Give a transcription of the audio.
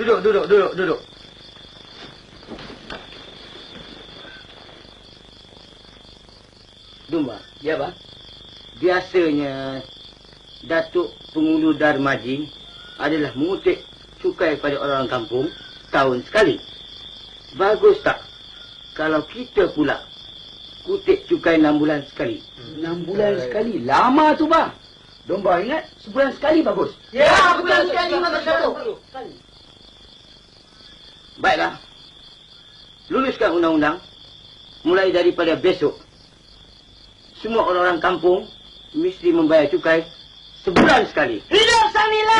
Duduk, duduk, duduk, duduk. Dumba, Ya, bang. biasanya Datuk Pengulu Darmaji adalah mengutip cukai pada orang kampung tahun sekali. Bagus tak kalau kita pula kutip cukai enam bulan sekali? Enam bulan sekali. Lama tu, bang. Domba ingat, sebulan sekali bagus. Ya, betul sekali, Mak Datuk. Baiklah. Luluskan undang-undang mulai daripada besok. Semua orang-orang kampung mesti membayar cukai sebulan sekali. Hidup Samila!